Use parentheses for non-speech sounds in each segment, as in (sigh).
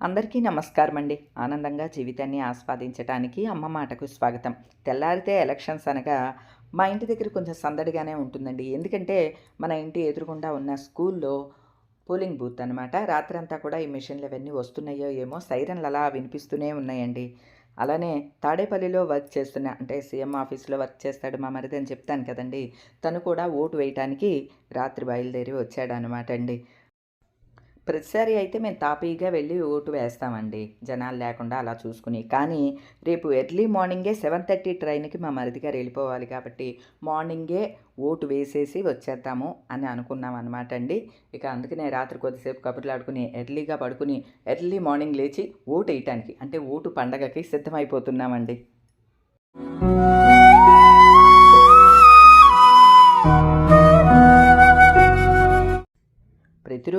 అందరికీ నమస్కారం అండి ఆనందంగా జీవితాన్ని ఆస్వాదించడానికి అమ్మ మాటకు స్వాగతం. తెల్లారితే ఎలక్షన్స్ అనగా మా ఇంటి దగ్గర కొంచెం సందడిగానే ఉంటుందండి. ఎందుకంటే మన ఇంటి ఎదురుగుండా ఉన్న స్కూల్లో పోలింగ్ బూత్ అనమాట రాత్రంతా కూడా ఈ మిషన్లు అవన్నీ వస్తున్నాయో ఏమో సైరన్లు అలా వినిపిస్తూనే ఉన్నాయండి. అలానే తాడేపల్లిలో వర్క్ చేస్తున్న అంటే సీఎం ఆఫీస్లో వర్క్ చేస్తాడు మా మరిది అని చెప్తాను కదండి. తను కూడా ఓటు వేయటానికి రాత్రి బయలుదేరి వచ్చాడు అనమాట అండి. ప్రతిసారి అయితే మేము తాపీగా వెళ్ళి ఓటు వేస్తామండి. జనాలు లేకుండా అలా చూసుకుని. కానీ రేపు ఎర్లీ మార్నింగే సెవెన్ థర్టీ ట్రైన్కి మా మరిది గారు వెళ్ళిపోవాలి కాబట్టి మార్నింగే ఓటు వేసేసి వచ్చేద్దాము అని అనుకున్నాం అనమాట అండి. ఇక అందుకనే రాత్రి కొద్దిసేపు కబుర్లు ఆడుకుని ఎర్లీగా పడుకుని ఎర్లీ మార్నింగ్ లేచి ఓటు వేయటానికి అంటే ఓటు పండగకి సిద్ధమైపోతున్నామండి.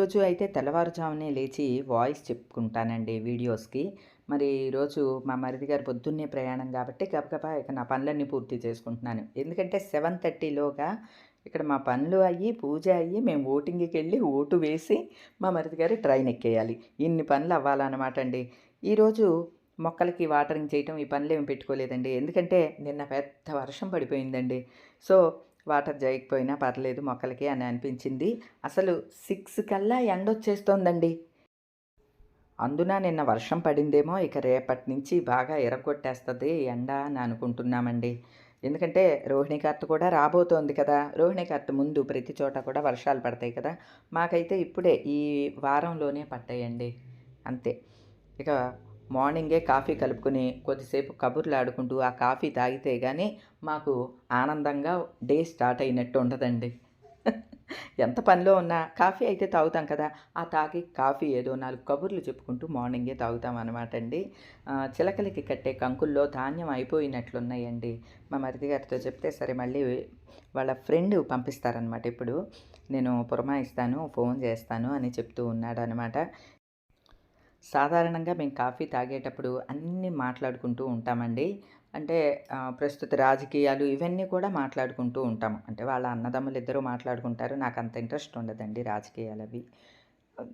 రోజు అయితే తెల్లవారుజామునే లేచి వాయిస్ చెప్పుకుంటానండి వీడియోస్కి. మరి ఈరోజు మా మరిది గారు పొద్దున్నే ప్రయాణం కాబట్టి గబగబా ఇక నా పనులన్నీ పూర్తి చేసుకుంటున్నాను. ఎందుకంటే సెవెన్ థర్టీలోగా ఇక్కడ మా పనులు అయ్యి పూజ అయ్యి మేము ఓటింగ్కి వెళ్ళి ఓటు వేసి మా మరిది గారు ట్రైన్ ఎక్కేయాలి. ఇన్ని పనులు అవ్వాలన్నమాట అండి ఈరోజు మొక్కలకి వాటరింగ్ చేయటం ఈ పనులు ఏమి పెట్టుకోలేదండి. ఎందుకంటే నిన్న పెద్ద వర్షం పడిపోయిందండి. సో వాటర్ చేయకపోయినా పర్లేదు మొక్కలకి అని అనిపించింది. అసలు సిక్స్ కల్లా ఎండ వచ్చేస్తోందండి. అందున నిన్న వర్షం పడిందేమో ఇక రేపటి నుంచి బాగా ఎరగొట్టేస్తుంది ఎండ అని అనుకుంటున్నామండి. ఎందుకంటే రోహిణి కార్తె కూడా రాబోతోంది కదా. రోహిణి కార్తె ముందు ప్రతి చోట కూడా వర్షాలు పడతాయి కదా. మాకైతే ఇప్పుడే ఈ వారంలోనే పడ్డాయండి. అంతే. ఇక మార్నింగే కాఫీ కలుపుకొని కొద్దిసేపు కబుర్లు ఆడుకుంటూ ఆ కాఫీ తాగితే కానీ మాకు ఆనందంగా డే స్టార్ట్ అయినట్టు ఉండదండి (laughs) ఎంత పనిలో ఉన్నా కాఫీ అయితే తాగుతాం కదా ఆ తాగి కాఫీ ఏదో నాలుగు కబుర్లు చెప్పుకుంటూ మార్నింగే తాగుతాం అనమాట అండి. చిలకలకి కట్టే కంకుల్లో ధాన్యం అయిపోయినట్లున్నాయండి. మా మరిది గారితో చెప్తే సరే మళ్ళీ వాళ్ళ ఫ్రెండ్ పంపిస్తారనమాట ఇప్పుడు నేను పురమాయిస్తాను ఫోన్ చేస్తాను అని చెప్తూ ఉన్నాడు అనమాట సాధారణంగా మేము కాఫీ తాగేటప్పుడు అన్నీ మాట్లాడుకుంటూ ఉంటామండి. అంటే ప్రస్తుత రాజకీయాలు ఇవన్నీ కూడా మాట్లాడుకుంటూ ఉంటాము. అంటే వాళ్ళ అన్నదమ్ములు ఇద్దరు మాట్లాడుకుంటారు. నాకు అంత ఇంట్రెస్ట్ ఉండదండి రాజకీయాలు అవి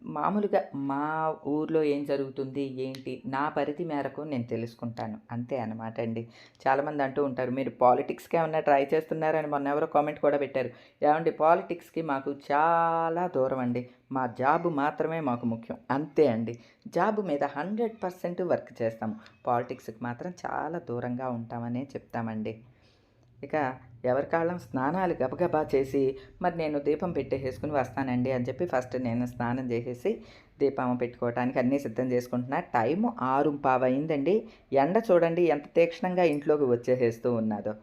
మామూలుగా మా ఊర్లో ఏం జరుగుతుంది ఏంటి? నా పరిధి మేరకు నేను తెలుసుకుంటాను. అంతే అనమాట అండి. చాలామంది అంటూ ఉంటారు మీరు పాలిటిక్స్కి ఏమన్నా ట్రై చేస్తున్నారని మొన్న ఎవరో కామెంట్ కూడా పెట్టారు. ఏమండి పాలిటిక్స్కి మాకు చాలా దూరం అండి. మా జాబ్ మాత్రమే మాకు ముఖ్యం. అంతే అండి. జాబ్ మీద హండ్రెడ్ పర్సెంట్ వర్క్ చేస్తాము. పాలిటిక్స్కి మాత్రం చాలా దూరంగా ఉంటామనే చెప్తామండి. ఇక ఎవరి కాళ్ళం స్నానాలు గబగబా చేసి మరి నేను దీపం పెట్టేసేసుకుని వస్తానండి అని చెప్పి ఫస్ట్ నేను స్నానం చేసేసి దీపం పెట్టుకోవడానికి అన్నీ సిద్ధం చేసుకుంటున్నా. టైము ఆరు పావు అయిందండి ఎండ చూడండి ఎంత తీక్షణంగా ఇంట్లోకి వచ్చేసేస్తూ ఉన్నదో.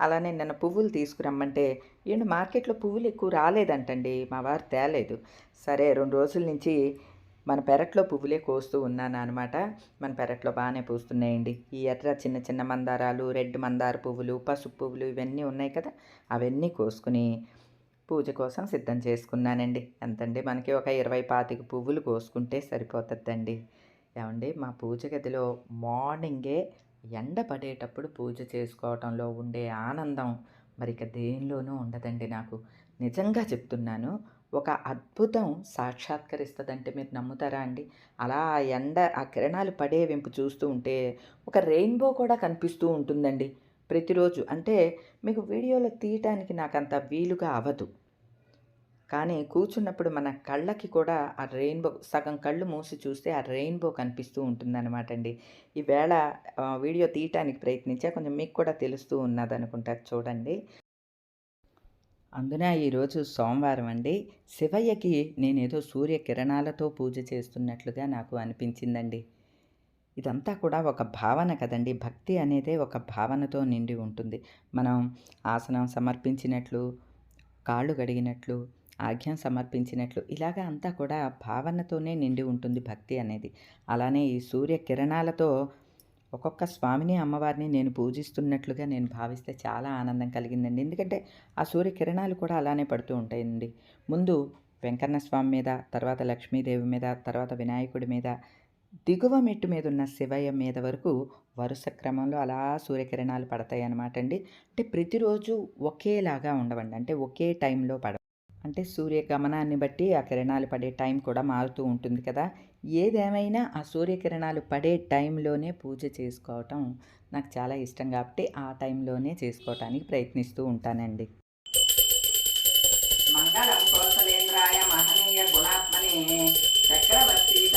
అలానే నిన్న పువ్వులు తీసుకురమ్మంటే ఏంటి మార్కెట్లో పువ్వులు ఎక్కువ రాలేదంటండి మా వారు తేలేదు. సరే రెండు రోజుల నుంచి మన పెరట్లో పువ్వులే కోస్తూ ఉన్నాను అనమాట మన పెరట్లో బాగానే పూస్తున్నాయండి. ఈ ఎర్ర చిన్న చిన్న మందారాలు రెడ్ మందార పువ్వులు పసుపు పువ్వులు ఇవన్నీ ఉన్నాయి కదా అవన్నీ కోసుకుని పూజ కోసం సిద్ధం చేసుకున్నానండి. ఎంతండి? మనకి ఒక ఇరవై పాతిక పువ్వులు కోసుకుంటే సరిపోతుందండి. ఏమండి? మా పూజ గదిలో మార్నింగే ఎండ పడేటప్పుడు పూజ చేసుకోవటంలో ఉండే ఆనందం మరి ఇక దేనిలోనూ ఉండదండి నాకు. నిజంగా చెప్తున్నాను ఒక అద్భుతం సాక్షాత్కరిస్తుందంటే మీరు నమ్ముతారా అండి? అలా ఆ ఎండ ఆ కిరణాలు పడే వెంపు చూస్తూ ఉంటే ఒక రెయిన్బో కూడా కనిపిస్తూ ఉంటుందండి ప్రతిరోజు. అంటే మీకు వీడియోలో తీయటానికి నాకు అంత వీలుగా అవ్వదు. కానీ కూర్చున్నప్పుడు మన కళ్ళకి కూడా ఆ రెయిన్బో సగం కళ్ళు మూసి చూస్తే ఆ రెయిన్బో కనిపిస్తూ ఉంటుందన్నమాట అండి. ఈవేళ వీడియో తీయటానికి ప్రయత్నించా. కొంచెం మీకు కూడా తెలుస్తూ ఉన్నది అనుకుంటారు చూడండి. అందున ఈరోజు సోమవారం అండి. శివయ్యకి నేనేదో సూర్యకిరణాలతో పూజ చేస్తున్నట్లుగా నాకు అనిపించిందండి. ఇదంతా కూడా ఒక భావన కదండి. భక్తి అనేదే ఒక భావనతో నిండి ఉంటుంది. మనం ఆసనం సమర్పించినట్లు కాళ్ళు గడిగినట్లు ఆజ్ఞం సమర్పించినట్లు ఇలాగా అంతా కూడా భావనతోనే నిండి ఉంటుంది భక్తి అనేది. అలానే ఈ సూర్య కిరణాలతో ఒక్కొక్క స్వామిని అమ్మవారిని నేను పూజిస్తున్నట్లుగా నేను భావిస్తే చాలా ఆనందం కలిగిందండి. ఎందుకంటే ఆ సూర్య కిరణాలు కూడా అలానే పడుతూ ఉంటాయండి. ముందు వెంకన్న స్వామి మీద తర్వాత లక్ష్మీదేవి మీద తర్వాత వినాయకుడి మీద దిగువ మెట్టు మీద ఉన్న శివయ్య మీద వరకు వరుస క్రమంలో అలా సూర్యకిరణాలు పడతాయి అన్నమాట అండి అంటే ప్రతిరోజు ఒకేలాగా ఉండవండి. అంటే ఒకే టైంలో పడ అంటే సూర్య గమనాన్ని బట్టి ఆ కిరణాలు పడే టైం కూడా మారుతూ ఉంటుంది కదా. ఏదేమైనా ఆ సూర్యకిరణాలు పడే టైంలోనే పూజ చేసుకోవటం నాకు చాలా ఇష్టం కాబట్టి ఆ టైంలోనే చేసుకోవటానికి ప్రయత్నిస్తూ ఉంటానండి. మంగళం కోసలేంద్రాయ మహనీయ గుణాత్మనే చక్రవర్తి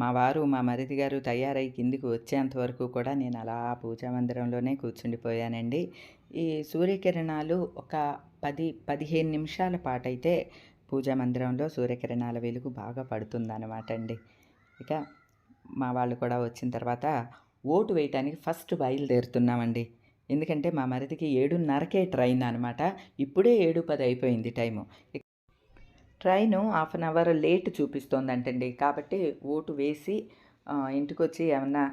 మా వారు మా మరిది గారు తయారై కిందికి వచ్చేంత వరకు కూడా నేను అలా పూజా మందిరంలోనే కూర్చుండిపోయానండి. ఈ సూర్యకిరణాలు ఒక పది పదిహేను నిమిషాల పాటైతే పూజా మందిరంలో సూర్యకిరణాల వెలుగు బాగా పడుతుందన్నమాట అండి ఇక మా వాళ్ళు కూడా వచ్చిన తర్వాత ఓటు వేయటానికి ఫస్ట్ బయలుదేరుతున్నామండి. ఎందుకంటే మా మరిదికి ఏడున్నరకే ట్రైన్ అనమాట ఇప్పుడే ఏడు పది అయిపోయింది time. Train half an hour late చూపిస్తోందంటండి. కాబట్టి ఓటు వేసి ఇంటికి వచ్చి ఏమన్నా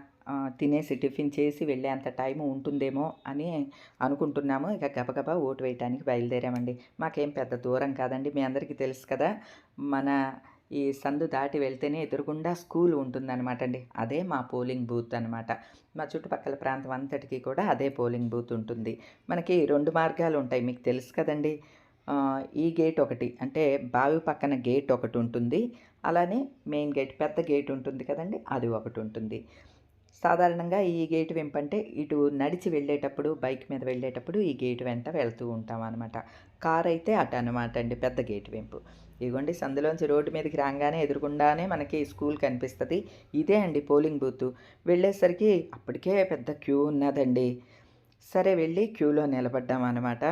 తినేసి టిఫిన్ చేసి వెళ్ళేంత టైం ఉంటుందేమో అని అనుకుంటున్నాము. ఇక గబగబా ఓటు వేయటానికి బయలుదేరామండి. మాకేం పెద్ద దూరం కాదండి. మీ అందరికీ తెలుసు కదా మన ఈ సందు దాటి వెళ్తేనే ఎదురుగుండా స్కూల్ ఉంటుందన్నమాట అండి అదే మా పోలింగ్ బూత్ అనమాట మా చుట్టుపక్కల ప్రాంతం అంతటికీ కూడా అదే పోలింగ్ బూత్ ఉంటుంది. మనకి రెండు మార్గాలు ఉంటాయి మీకు తెలుసు కదండి ఈ గేట్ ఒకటి అంటే బావి పక్కన గేట్ ఒకటి ఉంటుంది. అలానే మెయిన్ గేట్ పెద్ద గేట్ ఉంటుంది కదండి అది ఒకటి ఉంటుంది. సాధారణంగా ఈ గేట్ వెంపంటే ఇటు నడిచి వెళ్ళేటప్పుడు బైక్ మీద వెళ్ళేటప్పుడు ఈ గేట్ వెంట వెళ్తూ ఉంటాం అనమాట కార్ అయితే అటు అనమాట అండి పెద్ద గేట్ వెంపు. ఇదిగోండి సందులోంచి రోడ్డు మీదకి రాగానే ఎదురుగుండానే మనకి స్కూల్ కనిపిస్తుంది. ఇదే అండి పోలింగ్ బూత్. వెళ్ళేసరికి అప్పటికే పెద్ద క్యూ ఉన్నదండి. సరే వెళ్ళి క్యూలో నిలబడ్డాం అనమాట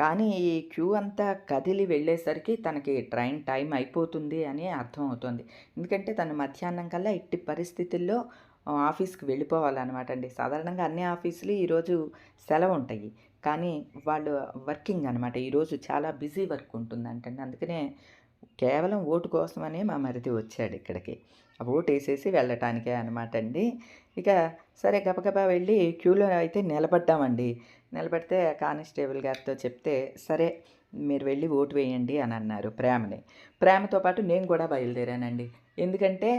కానీ ఈ క్యూ అంతా కదిలి వెళ్ళేసరికి తనకి ట్రైన్ టైం అయిపోతుంది అని అర్థం అవుతుంది. ఎందుకంటే తను మధ్యాహ్నం కల్లా ఎట్టి పరిస్థితుల్లో ఆఫీస్కి వెళ్ళిపోవాలన్నమాట అండి. సాధారణంగా అన్ని ఆఫీసులు ఈరోజు సెలవు ఉంటాయి. కానీ వాళ్ళు వర్కింగ్ అనమాట ఈరోజు చాలా బిజీ వర్క్ ఉంటుందంటండి. అందుకనే కేవలం ఓటు కోసమనే మా మరిది వచ్చాడు ఇక్కడికి. ఆ ఓటు వేసేసి వెళ్ళటానికే అనమాట అండి. ఇక సరే గబగబా వెళ్ళి క్యూలో అయితే నిలబడ్డామండి. నిలబడితే కానిస్టేబుల్ గారితో చెప్తే సరే మీరు వెళ్ళి ఓటు వేయండి అని అన్నారు ప్రేమని. ప్రేమతో పాటు నేను కూడా బయలుదేరానండి. ఎందుకంటే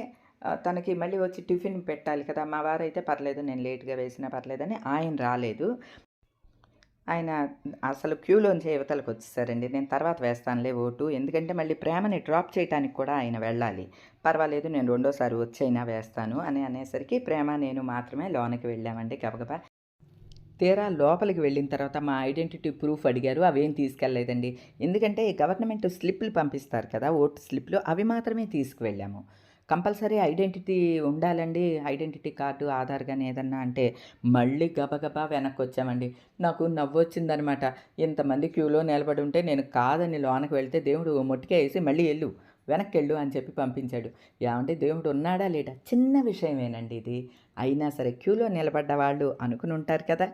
తనకి మళ్ళీ వచ్చి టిఫిన్ పెట్టాలి కదా మా వారైతే పర్లేదు నేను లేట్గా వేసినా పర్లేదని ఆయన రాలేదు. ఆయన అసలు క్యూలోంచి యువతలకు వచ్చేసారండి. నేను తర్వాత వేస్తానులే ఓటు. ఎందుకంటే మళ్ళీ ప్రేమని డ్రాప్ చేయడానికి కూడా ఆయన వెళ్ళాలి. పర్వాలేదు నేను రెండోసారి వచ్చైనా వేస్తాను అని అనేసరికి ప్రేమ నేను మాత్రమే లోనికి వెళ్ళామండి గబగబా. తీరా లోపలికి వెళ్ళిన తర్వాత మా ఐడెంటిటీ ప్రూఫ్ అడిగారు. అవేం తీసుకెళ్ళలేదండి. ఎందుకంటే గవర్నమెంట్ స్లిప్లు పంపిస్తారు కదా ఓటు స్లిప్లు అవి మాత్రమే తీసుకువెళ్ళాము. కంపల్సరీ ఐడెంటిటీ ఉండాలండి. ఐడెంటిటీ కార్డు ఆధార్ కానీ ఏదన్నా అంటే మళ్ళీ గబగబా వెనక్కి వచ్చామండి నాకు నవ్వు వచ్చిందనమాట ఇంతమంది క్యూలో నిలబడి ఉంటే నేను కాదని లోనకి వెళ్తే దేవుడు మొట్టికే వేసి మళ్ళీ వెళ్ళు వెనక్కి వెళ్ళు అని చెప్పి పంపించాడు. ఏమంటే దేవుడు ఉన్నాడా లేడా? చిన్న విషయమేనండి ఇది. అయినా సరే క్యూలో నిలబడ్డ వాళ్ళు అనుకుని ఉంటారు కదా.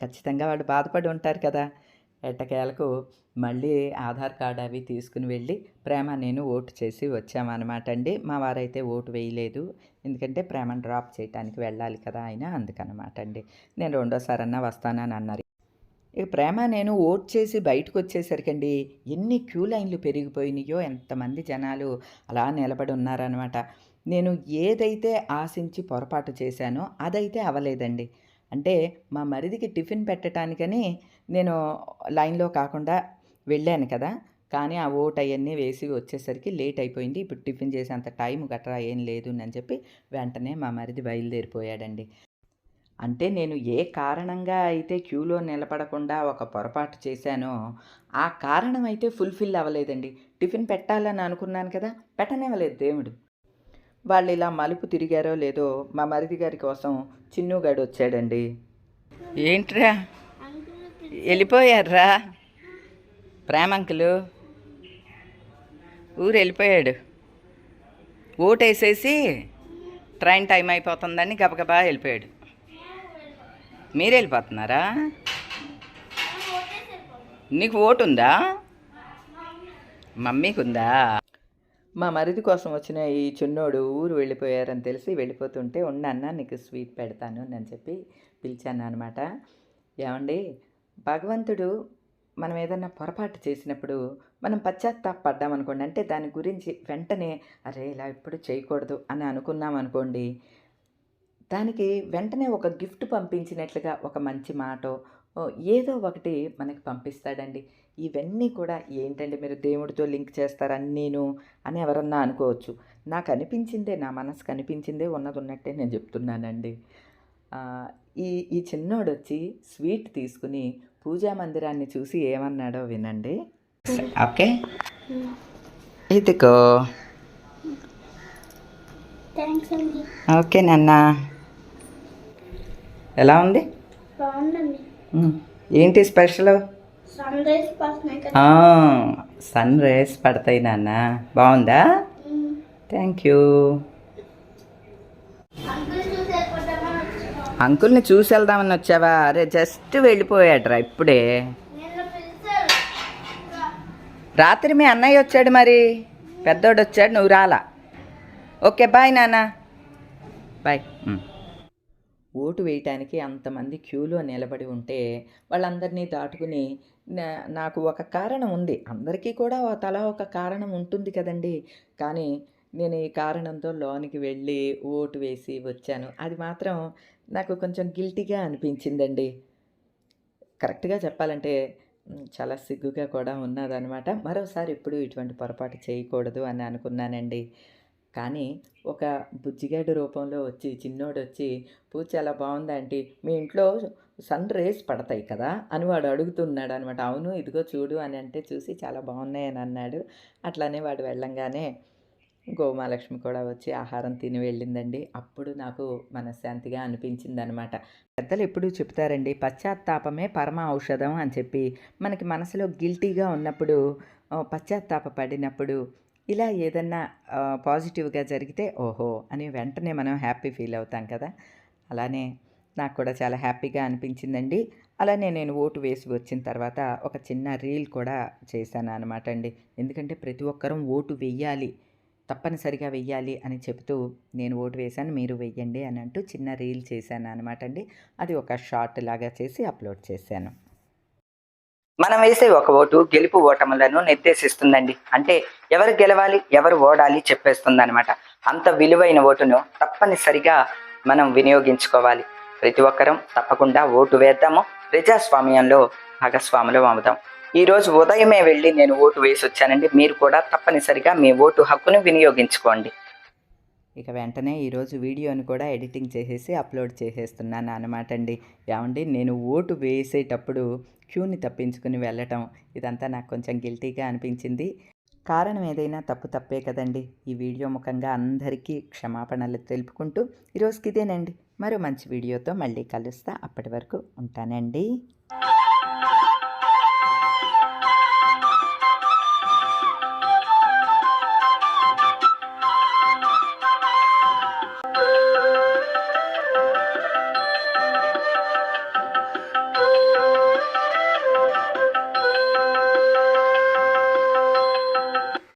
ఖచ్చితంగా వాళ్ళు బాధపడి ఉంటారు కదా. ఎట్టకేలకు మళ్ళీ ఆధార్ కార్డు అవి తీసుకుని వెళ్ళి ప్రేమ నేను ఓటు చేసి వచ్చామన్నమాట అండి. మా వారైతే ఓటు వేయలేదు. ఎందుకంటే ప్రేమను డ్రాప్ చేయడానికి వెళ్ళాలి కదా ఆయన అందుకనమాట అండి. నేను రెండోసారన్నా వస్తానని అన్నారు. ఇక ప్రేమ నేను ఓట్ చేసి బయటకు వచ్చేసరికండి ఎన్ని క్యూ లైన్లు పెరిగిపోయినాయో ఎంతమంది జనాలు అలా నిలబడి ఉన్నారనమాట నేను ఏదైతే ఆశించి పొరపాటు చేశానో అదైతే అవలేదండి అంటే మా మరిదికి టిఫిన్ పెట్టడానికని నేను లైన్లో కాకుండా వెళ్ళాను కదా. కానీ ఆ ఓట్ అవన్నీ వేసి వచ్చేసరికి లేట్ అయిపోయింది. ఇప్పుడు టిఫిన్ చేసేంత టైం గట్రా ఏం లేదు అని చెప్పి వెంటనే మా మరిది బయలుదేరిపోయాడండి. అంటే నేను ఏ కారణంగా అయితే క్యూలో నిలబడకుండా ఒక పొరపాటు చేశానో ఆ కారణం అయితే ఫుల్ఫిల్ అవ్వలేదండి. టిఫిన్ పెట్టాలని అనుకున్నాను కదా. పెట్టనివ్వలేదు దేవుడు. వాళ్ళు ఇలా మలుపు తిరిగారో లేదో మా మరిది గారి కోసం చిన్నుగాడు వచ్చాడండి. ఏంట్రా? వెళ్ళిపోయారా ప్రేమంకులు ఊరు వెళ్ళిపోయాడు. ఓటేసేసి ట్రైన్ టైం అయిపోతుందని గబగబా వెళ్ళిపోయాడు. మీరు వెళ్ళిపోతున్నారా? నీకు ఓటు ఉందా మమ్మీకి ఉందా మా మరిది కోసం వచ్చిన ఈ చిన్నోడు ఊరు వెళ్ళిపోయారని తెలిసి వెళ్ళిపోతుంటే ఉండన్న నీకు స్వీట్ పెడతాను అని చెప్పి పిలిచాను అనమాట ఏమండి భగవంతుడు మనం ఏదన్నా పొరపాటు చేసినప్పుడు మనం పశ్చాత్తాపడ్డామనుకోండి అంటే దాని గురించి వెంటనే అరే ఇలా ఎప్పుడు చేయకూడదు అని అనుకున్నాం అనుకోండి దానికి వెంటనే ఒక గిఫ్ట్ పంపించినట్లుగా ఒక మంచి మాటో ఏదో ఒకటి మనకి పంపిస్తాడండి. ఇవన్నీ కూడా ఏంటండి మీరు దేవుడితో లింక్ చేస్తారని నేను అని ఎవరన్నా అనుకోవచ్చు. నాకు అనిపించిందే నా మనసుకు అనిపించిందే ఉన్నది ఉన్నట్టే నేను చెప్తున్నానండి. ఈ ఈ చిన్నోడు వచ్చి స్వీట్ తీసుకుని పూజా మందిరాన్ని చూసి ఏమన్నాడో వినండి. ఓకే. ఇదిగో. ఓకే నాన్న. ఎలా ఉంది? ఏంటి స్పెషల్? సన్ రేస్ పడతాయి నాన్న. బాగుందా? Thank you. అంకుల్ని చూసి వెళ్దామని వచ్చావా? అరే జస్ట్ వెళ్ళిపోయాడ్రా ఇప్పుడే. రాత్రి మీ అన్నయ్య వచ్చాడు మరి. పెద్దోడు వచ్చాడు నువ్వు రాలా. ఓకే బాయ్ నాన్న. బాయ్. ఓటు వేయటానికి అంతమంది క్యూలో నిలబడి ఉంటే వాళ్ళందరినీ దాటుకుని నాకు ఒక కారణం ఉంది. అందరికీ కూడా తల తలా ఒక కారణం ఉంటుంది కదండి. కానీ నేను ఈ కారణంతో లోనికి వెళ్ళి ఓటు వేసి వచ్చాను. అది మాత్రం నాకు కొంచెం గిల్టీగా అనిపించిందండి. కరెక్ట్గా చెప్పాలంటే చాలా సిగ్గుగా కూడా ఉన్నదనమాట మరోసారి ఎప్పుడు ఇటువంటి పొరపాటు చేయకూడదు అని అనుకున్నానండి. కానీ ఒక బుజ్జిగాడు రూపంలో వచ్చి చిన్నోడు వచ్చి పూజ చాలా బాగుందండి మీ ఇంట్లో సన్ రేస్ పడతాయి కదా? అని వాడు అడుగుతున్నాడు అనమాట అవును ఇదిగో చూడు అని అంటే చూసి చాలా బాగున్నాయి అని అన్నాడు. అట్లానే వాడు వెళ్ళంగానే గోమాలక్ష్మి కూడా వచ్చి ఆహారం తిని వెళ్ళిందండి. అప్పుడు నాకు మనశ్శాంతిగా అనిపించింది అనమాట పెద్దలు ఎప్పుడూ చెప్తారండి పశ్చాత్తాపమే పరమ ఔషధం అని చెప్పి. మనకి మనసులో గిల్టీగా ఉన్నప్పుడు పశ్చాత్తాప పడినప్పుడు ఇలా ఏదన్నా పాజిటివ్గా జరిగితే ఓహో అని వెంటనే మనం హ్యాపీ ఫీల్ అవుతాం కదా. అలానే నాకు కూడా చాలా హ్యాపీగా అనిపించిందండి. అలానే నేను ఓటు వేసి వచ్చిన తర్వాత ఒక చిన్న రీల్ కూడా చేశాను అనమాట అండి. ఎందుకంటే ప్రతి ఒక్కరూ ఓటు వెయ్యాలి తప్పనిసరిగా వెయ్యాలి అని చెబుతూ నేను ఓటు వేశాను మీరు వెయ్యండి అని అంటూ చిన్న రీల్ చేశాను అనమాట అండి. అది ఒక షార్ట్ లాగా చేసి అప్లోడ్ చేశాను. మనం వేసే ఒక ఓటు గెలుపు ఓటములను నిర్దేశిస్తుందండి. అంటే ఎవరు గెలవాలి ఎవరు ఓడాలి చెప్పేస్తుంది అనమాట అంత విలువైన ఓటును తప్పనిసరిగా మనం వినియోగించుకోవాలి. ప్రతి ఒక్కరం తప్పకుండా ఓటు వేద్దాము. ప్రజాస్వామ్యంలో భాగస్వాములు అవుదాం. ఈ రోజు ఉదయమే వెళ్ళి నేను ఓటు వేసి వచ్చానండి మీరు కూడా తప్పనిసరిగా మీ ఓటు హక్కును వినియోగించుకోండి. ఇక వెంటనే ఈరోజు వీడియోని కూడా ఎడిటింగ్ చేసేసి అప్లోడ్ చేసేస్తున్నాను అనమాట అండి. ఏమండి? నేను ఓటు వేసేటప్పుడు క్యూని తప్పించుకుని వెళ్ళటం ఇదంతా నాకు కొంచెం గిల్టీగా అనిపించింది. కారణం ఏదైనా తప్పు తప్పే కదండి. ఈ వీడియో ముఖంగా అందరికీ క్షమాపణలు తెలుపుకుంటూ ఈరోజుకి ఇదేనండి. మరో మంచి వీడియోతో మళ్ళీ కలుస్తా. అప్పటి వరకు ఉంటానండి.